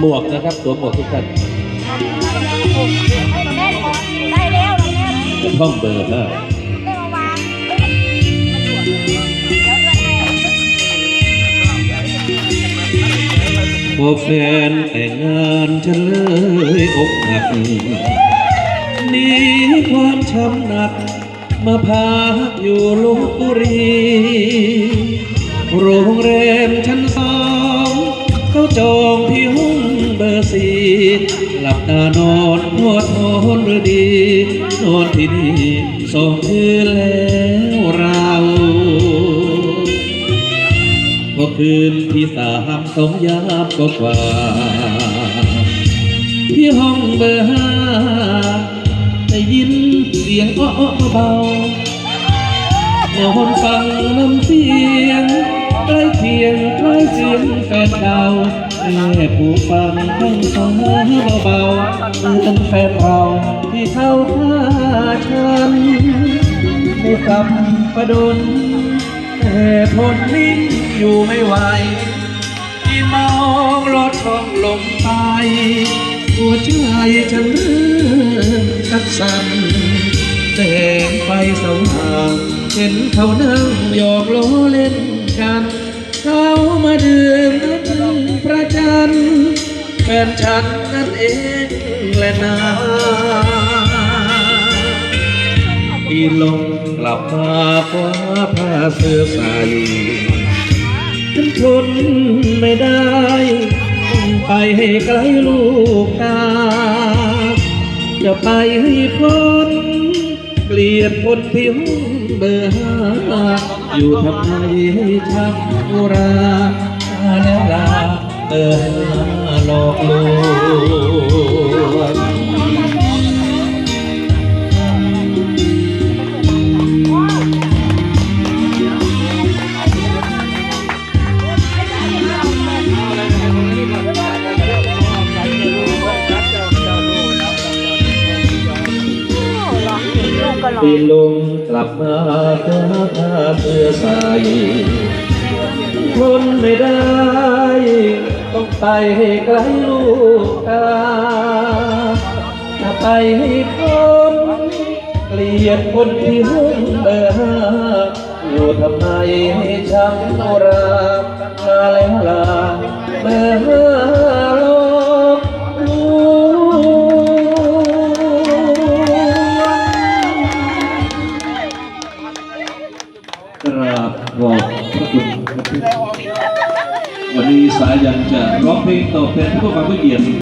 หมวกนะครับสวมหมวกทุกท่านได้แล้วแม่ห้องเบอร์ห้าได้มาวางเดี๋ยวเลื่อนให้พอแฟนแต่งงานฉันเลยอกหักนี่ความช้ำหนัก มาพักอยู่ลบบุรี โรงแรมชั้นสอง จองที่ห้องเบอร์สี่หลับตานอนพอทนหรือดี นอนที่นี่สองคืนแล้วเราพอคืนที่สามสองยามก็กว่า ที่ห้องเบอร์ห้าได้ยินเสียงอ้อเบาๆนอนฟังน้ำเสียง ใกล้เสียงแฟนเก่าแม่ผู้ฟังข้างฟ้าเบาๆเตือนแฟนเราที่เข้าฆ่าฉันไม่กลับประดนแต่ทนนิ่งอยู่ไม่ไหวที่มองรถทองลงไปหัวใจฉันเริ่มสักสั่นแสงไฟสว่างเห็นเขานั่งหยอกล้อเล่น แฟนฉันนั่นเองแหละนาที่ลงกลับมาคว้าผ้าเสื้อใส่ฉันทนไม่ได้ต้องไปให้ไกลลูกตา จะไปให้พ้น เกลียดคนที่ห้องเบอร์ห้าอยู่ทำไมให้ช้ำอุราแล้วลาเบอร์ห้า หลอกลวงปีนลงกลับมาคว้าผ้าเสื้อใส่ทนไม่ได้ต้อง ไปไกลลูกตาจะไปให้พ้นเกลียดคนที่หุ่นเบอร์อยู่ทำไมให้ช้ำโนรามาแล้วลาเบอร์ลกลวงกราบขอบพระคุณ วันนี้สายันจะร้องเพลงตอบแทนผู้ฟังผู้เกียรติ